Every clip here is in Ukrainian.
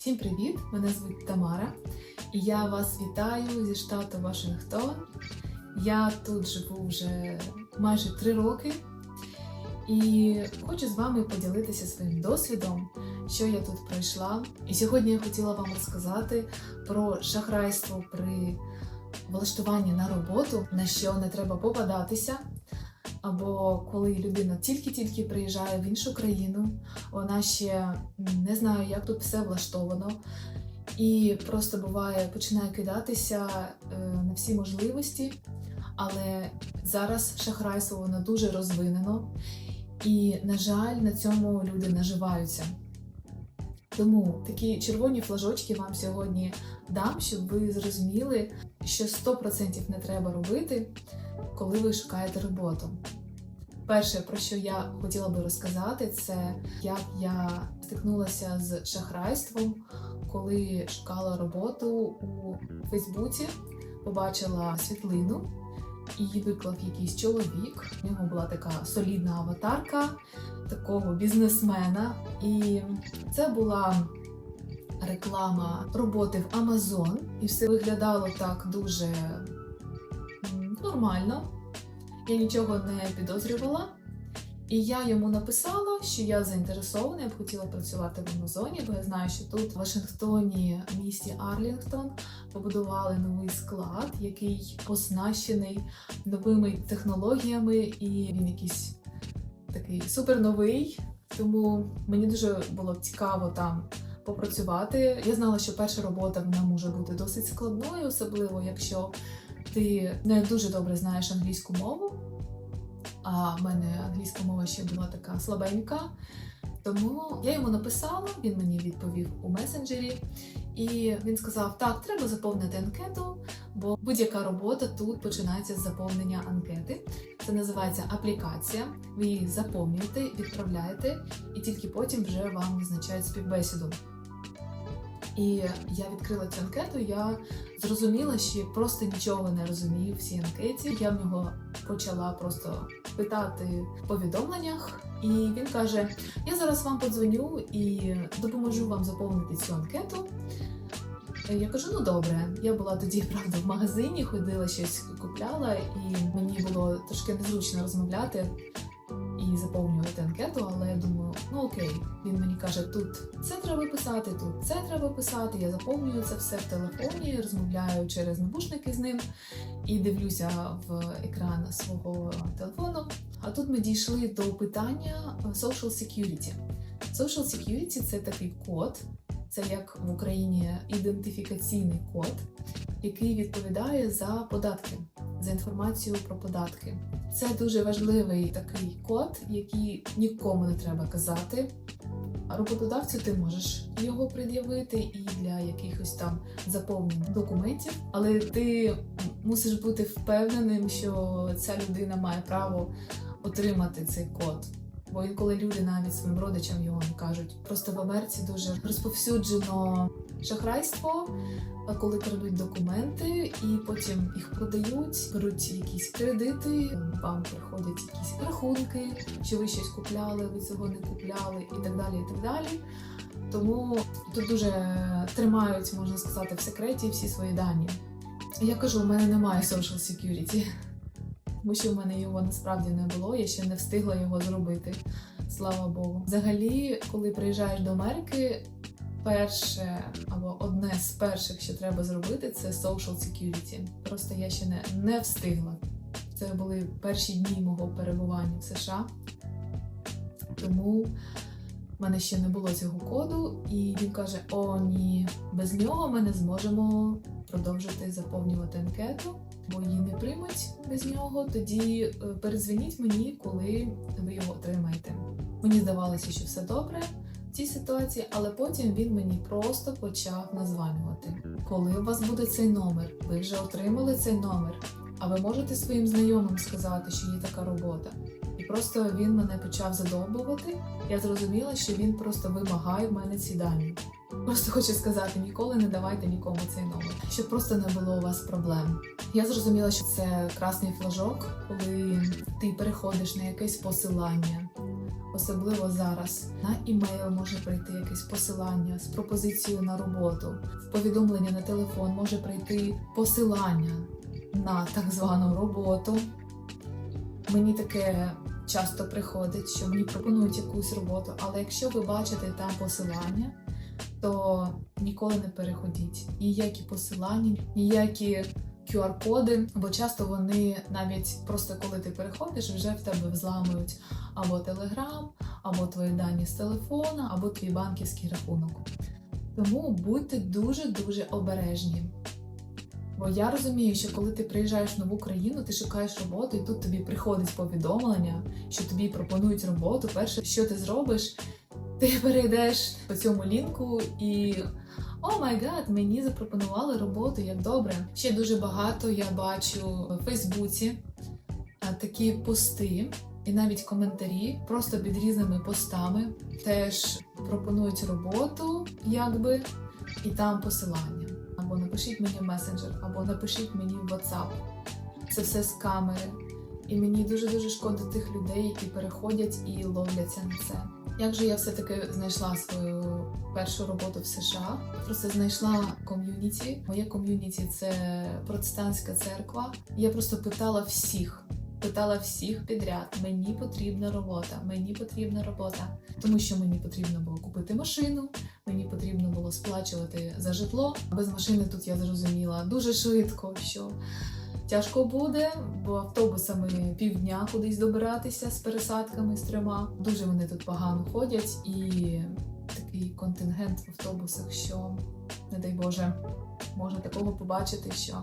Всім привіт! Мене звуть Тамара, і я вас вітаю зі штату Вашингтон. Я тут живу вже майже три роки і хочу з вами поділитися своїм досвідом, що я тут пройшла. І сьогодні я хотіла вам розказати про шахрайство при влаштуванні на роботу, на що не треба попадатися. Або коли людина тільки-тільки приїжджає в іншу країну, вона ще не знає, як тут все влаштовано, і просто буває починає кидатися е, на всі можливості. Але зараз шахрайство воно дуже розвинено, і, на жаль, на цьому люди наживаються. Тому такі червоні флажочки вам сьогодні дам, щоб ви зрозуміли, що 100% не треба робити, коли ви шукаєте роботу. Перше, про що я хотіла би розказати, це як я стикнулася з шахрайством, коли шукала роботу у Фейсбуці, побачила світлину, її виклав якийсь чоловік. У нього була така солідна аватарка такого бізнесмена. І це була реклама роботи в Amazon, і все виглядало так дуже нормально. Я нічого не підозрювала. І я йому написала, що я заінтересована, я б хотіла працювати в Амазоні, бо я знаю, що тут, в Вашингтоні, в місті Арлінгтон, побудували новий склад, який оснащений новими технологіями, і він якийсь такий суперновий. Тому мені дуже було цікаво там попрацювати. Я знала, що перша робота вона може бути досить складною, особливо якщо ти не дуже добре знаєш англійську мову. А в мене англійська мова ще була така слабенька. Тому я йому написала, він мені відповів у месенджері, і він сказав: так, треба заповнити анкету, бо будь-яка робота тут починається з заповнення анкети. Це називається аплікація. Ви її заповнюєте, відправляєте, і тільки потім вже вам визначають співбесіду. І я відкрила цю анкету, я зрозуміла, що просто нічого не розумію в цій анкеті. Я в нього почала просто питати в повідомленнях, і він каже: Я зараз вам подзвоню і допоможу вам заповнити цю анкету. Я кажу, ну добре. Я була тоді, правда, в магазині, ходила щось купляла, і мені було трошки незручно розмовляти і заповнювати анкету, але я думаю, ну окей, він мені каже, тут це треба писати, тут це треба писати. Я заповнюю це все в телефоні, розмовляю через навушники з ним і дивлюся в екран свого телефону. А тут ми дійшли до питання social security. Social security – це такий код, це як в Україні ідентифікаційний код, який відповідає за податки, за інформацію про податки. Це дуже важливий такий код, який нікому не треба казати. Роботодавцю ти можеш його пред'явити і для якихось там заповнень документів, але ти мусиш бути впевненим, що ця людина має право отримати цей код. Бо інколи люди навіть своїм родичам його кажуть. Просто в Америці дуже розповсюджено шахрайство, коли крадуть документи і потім їх продають, беруть якісь кредити, вам приходять якісь рахунки, що ви щось купляли, ви цього не купляли, і так далі. і так далі. Тому тут дуже тримають, можна сказати, в секреті всі свої дані. Я кажу, у мене немає social security, тому що в мене його насправді не було, я ще не встигла його зробити. Слава Богу. Взагалі, коли приїжджаєш до Америки, перше або одне з перших, що треба зробити, це social security. Просто я ще не, не встигла. Це були перші дні мого перебування в США. Тому в мене ще не було цього коду, і він каже: О, ні, без нього ми не зможемо продовжити заповнювати анкету, бо її не приймуть без нього. Тоді е, передзвоніть мені, коли ви його отримаєте. Мені здавалося, що все добре в цій ситуації, але потім він мені просто почав названювати. Коли у вас буде цей номер, ви вже отримали цей номер. А ви можете своїм знайомим сказати, що є така робота. Просто він мене почав задовбувати. Я зрозуміла, що він просто вимагає в мене ці дані. Просто хочу сказати, ніколи не давайте нікому цей номер, щоб просто не було у вас проблем. Я зрозуміла, що це красний флажок, коли ти переходиш на якесь посилання, особливо зараз. На імейл може прийти якесь посилання з пропозицією на роботу. В повідомлення на телефон може прийти посилання на так звану роботу. Мені таке часто приходить, що мені пропонують якусь роботу, але якщо ви бачите там посилання, то ніколи не переходіть. Ніякі посилання, ніякі QR-коди, бо часто вони навіть просто коли ти переходиш, вже в тебе взламують або Telegram, або твої дані з телефона, або твій банківський рахунок. Тому будьте дуже-дуже обережні. Бо я розумію, що коли ти приїжджаєш в нову країну, ти шукаєш роботу, і тут тобі приходить повідомлення, що тобі пропонують роботу. Перше, що ти зробиш, ти перейдеш по цьому лінку і о май гад, мені запропонували роботу, як добре. Ще дуже багато я бачу в Фейсбуці такі пости. І навіть коментарі просто під різними постами теж пропонують роботу, якби, і там посилання. Або напишіть мені месенджер, або напишіть мені WhatsApp. Це все з камери. І мені дуже-дуже шкода тих людей, які переходять і ловляться на це. Як же я все-таки знайшла свою першу роботу в США? Просто знайшла ком'юніті. Моє ком'юніті це протестантська церква. Я просто питала всіх. Питала всіх підряд: мені потрібна робота, мені потрібна робота, тому що мені потрібно було купити машину, мені потрібно було сплачувати за житло. Без машини тут я зрозуміла дуже швидко, що тяжко буде, бо автобусами півдня кудись добиратися з пересадками з трьома. Дуже вони тут погано ходять, і такий контингент в автобусах, що не дай Боже, можна такого побачити, що.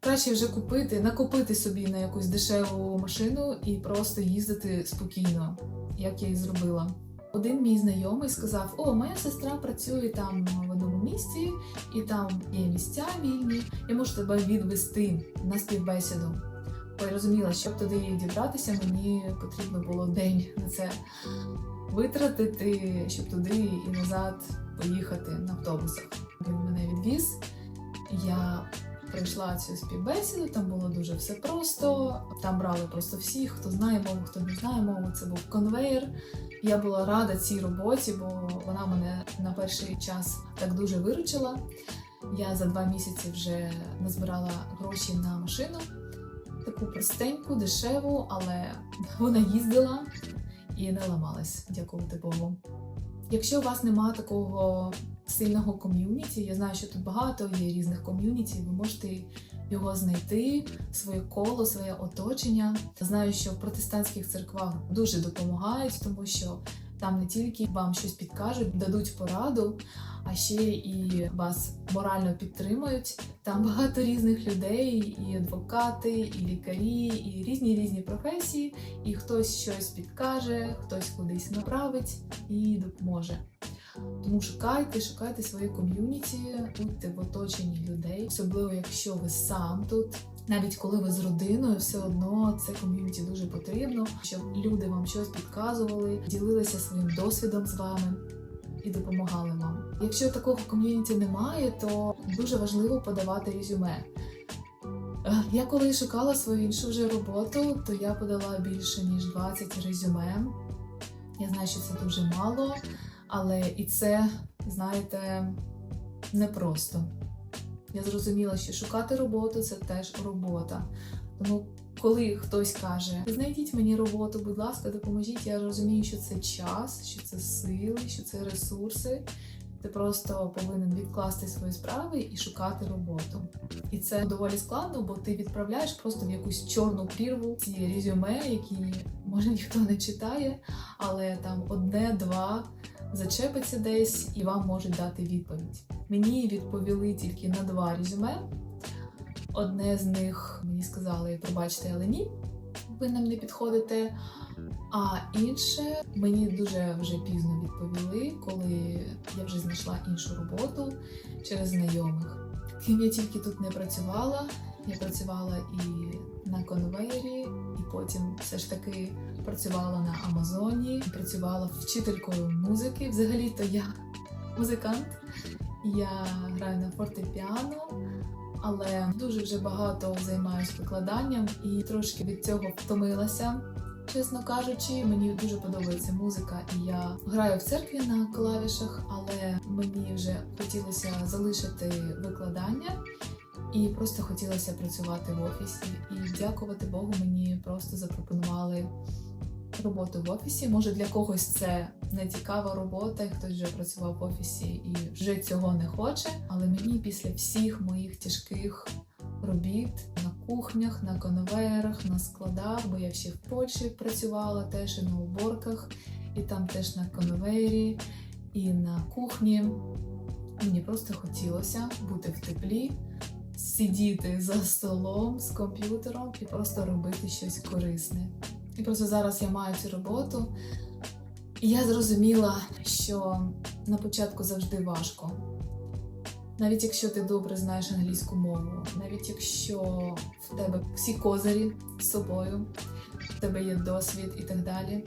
Краще вже купити, накопити собі на якусь дешеву машину і просто їздити спокійно, як я і зробила. Один мій знайомий сказав: О, моя сестра працює там в одному місці, і там є місця вільні, я можу тебе відвести на співбесіду. Я розуміла, щоб туди дібратися, мені потрібно було день на це витратити, щоб туди і назад поїхати на автобусах. Він мене відвіз. Я пройшла цю співбесіду, там було дуже все просто. Там брали просто всіх, хто знає мову, хто не знає мову. Це був конвейер. Я була рада цій роботі, бо вона мене на перший час так дуже виручила. Я за два місяці вже назбирала гроші на машину, таку простеньку, дешеву, але вона їздила і не ламалась, дякувати Богу. Якщо у вас немає такого сильного ком'юніті, я знаю, що тут багато є різних ком'юніті, ви можете його знайти, своє коло, своє оточення. Знаю, що в протестантських церквах дуже допомагають, тому що там не тільки вам щось підкажуть, дадуть пораду, а ще і вас морально підтримують. Там багато різних людей, і адвокати, і лікарі, і різні різні професії. І хтось щось підкаже, хтось кудись направить і допоможе. Тому шукайте, шукайте своє ком'юніті, будьте в оточенні людей, особливо якщо ви сам тут. Навіть коли ви з родиною, все одно це ком'юніті дуже потрібно, щоб люди вам щось підказували, ділилися своїм досвідом з вами і допомагали вам. Якщо такого ком'юніті немає, то дуже важливо подавати резюме. Е, Я коли шукала свою іншу вже роботу, то я подала більше ніж 20 резюме. Я знаю, що це дуже мало, але і це, знаєте, непросто. Я зрозуміла, що шукати роботу це теж робота. Тому, коли хтось каже, знайдіть мені роботу, будь ласка, допоможіть, я розумію, що це час, що це сили, що це ресурси. Ти просто повинен відкласти свої справи і шукати роботу. І це доволі складно, бо ти відправляєш просто в якусь чорну прірву ці резюме, які може ніхто не читає, але там одне-два зачепиться десь і вам можуть дати відповідь. Мені відповіли тільки на два резюме. Одне з них мені сказали, пробачте, але ні, ви нам не підходите. А інше мені дуже вже пізно відповіли, коли я вже знайшла іншу роботу через знайомих. Ким я тільки тут не працювала, я працювала і на конвейері, і потім все ж таки працювала на Амазоні, працювала вчителькою музики. Взагалі-то я музикант, я граю на фортепіано, але дуже вже багато займаюся викладанням і трошки від цього втомилася. Чесно кажучи. Мені дуже подобається музика, і я граю в церкві на клавішах, але мені вже хотілося залишити викладання. І просто хотілося працювати в офісі. І дякувати Богу, мені просто запропонували роботу в офісі. Може для когось це не цікава робота, хтось вже працював в офісі і вже цього не хоче. Але мені після всіх моїх тяжких робіт на кухнях, на конвеєрах, на складах, бо я ще в Польщі працювала теж і на уборках, і там теж на конвеєрі, і на кухні. Мені просто хотілося бути в теплі, сидіти за столом з комп'ютером і просто робити щось корисне. І просто зараз я маю цю роботу. І я зрозуміла, що на початку завжди важко. Навіть якщо ти добре знаєш англійську мову, навіть якщо в тебе всі козирі з собою, в тебе є досвід і так далі,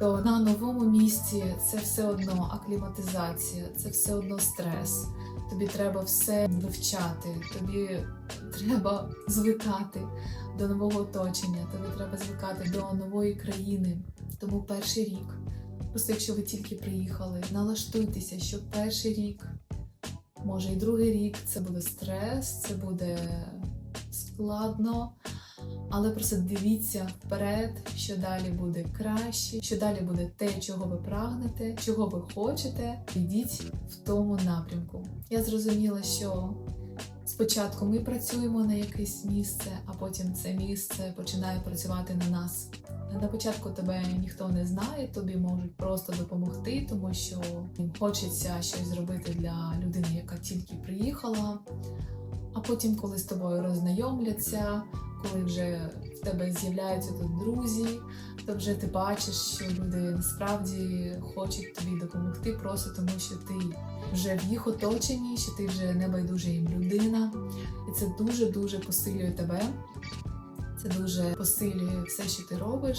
то на новому місці це все одно акліматизація, це все одно стрес. Тобі треба все вивчати, тобі треба звикати до нового оточення, тобі треба звикати до нової країни. Тому перший рік, просто якщо ви тільки приїхали, налаштуйтеся, що перший рік, може і другий рік, це буде стрес, це буде складно. Але просто дивіться вперед, що далі буде краще, що далі буде те, чого ви прагнете, чого ви хочете. Йдіть в тому напрямку. Я зрозуміла, що спочатку ми працюємо на якесь місце, а потім це місце починає працювати на нас. На початку тебе ніхто не знає, тобі можуть просто допомогти, тому що їм хочеться щось зробити для людини, яка тільки приїхала. А потім, коли з тобою роззнайомляться, коли вже в тебе з'являються тут друзі, то вже ти бачиш, що люди насправді хочуть тобі допомогти, просто тому що ти вже в їх оточенні, що ти вже не байдужа їм людина, і це дуже дуже посилює тебе. Це дуже посилює все, що ти робиш.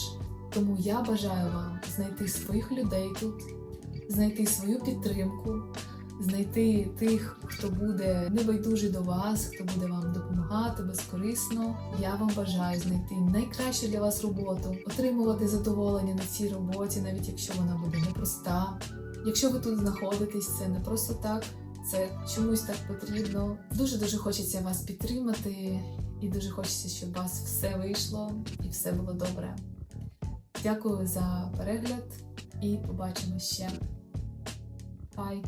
Тому я бажаю вам знайти своїх людей тут, знайти свою підтримку, знайти тих, хто буде небайдужий до вас, хто буде вам допомагати безкорисно. Я вам бажаю знайти найкращу для вас роботу, отримувати задоволення на цій роботі, навіть якщо вона буде непроста. Якщо ви тут знаходитесь, це не просто так, це чомусь так потрібно. Дуже дуже хочеться вас підтримати, і дуже хочеться, щоб у вас все вийшло і все було добре. Дякую за перегляд і побачимо ще. Бай!